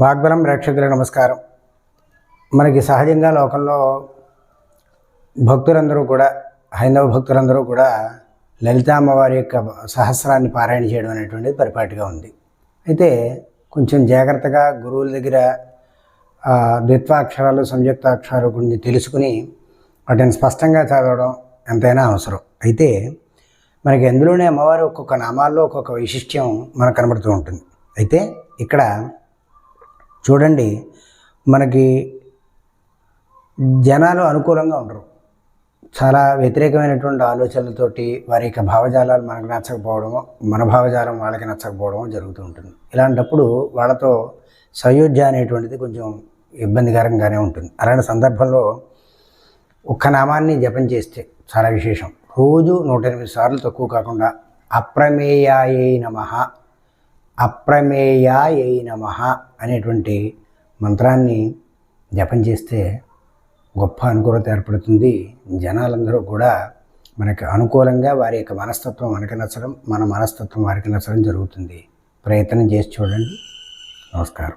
వాగ్బలం ప్రేక్షకులకు నమస్కారం. మనకి సహజంగా లోకంలో భక్తులందరూ కూడా హైందవ భక్తులందరూ కూడా లలిత అమ్మవారి యొక్క సహస్రాన్ని పారాయణ చేయడం అనేటువంటిది పరిపాటిగా ఉంది. అయితే కొంచెం జాగ్రత్తగా గురువుల దగ్గర ద్విత్వాక్షరాలు సంయుక్తాక్షరాలు గురించి తెలుసుకుని వాటిని స్పష్టంగా చదవడం ఎంతైనా అవసరం. అయితే మనకి ఎందులోనే అమ్మవారి ఒక్కొక్క నామాల్లో ఒక్కొక్క వైశిష్ట్యం మనకు కనబడుతూ ఉంటుంది. అయితే ఇక్కడ చూడండి మనకి జనాలు అనుకూలంగా ఉండరు. చాలా వ్యతిరేకమైనటువంటి ఆలోచనలతోటి వారి యొక్క భావజాలాలు మనకు నచ్చకపోవడము మన భావజాలం వాళ్ళకి నచ్చకపోవడం జరుగుతూ ఉంటుంది. ఇలాంటప్పుడు వాళ్ళతో సయోధ్య అనేటువంటిది కొంచెం ఇబ్బందికరంగానే ఉంటుంది. అలాంటి సందర్భంలో ఒక్క నామాన్ని జపం చేస్తే చాలా విశేషం. రోజు నూట ఎనిమిది సార్లు తక్కువ కాకుండా అప్రమేయాయై నమ అప్రమేయాయ నమ అనేటువంటి మంత్రాన్ని జపం చేస్తే గొప్ప అనుకూలత ఏర్పడుతుంది. జనాలందరూ కూడా మనకు అనుకూలంగా వారి యొక్క మనస్తత్వం మనకి నచ్చడం మన మనస్తత్వం వారికి నచ్చడం జరుగుతుంది. ప్రయత్నం చేసి చూడండి. నమస్కారం.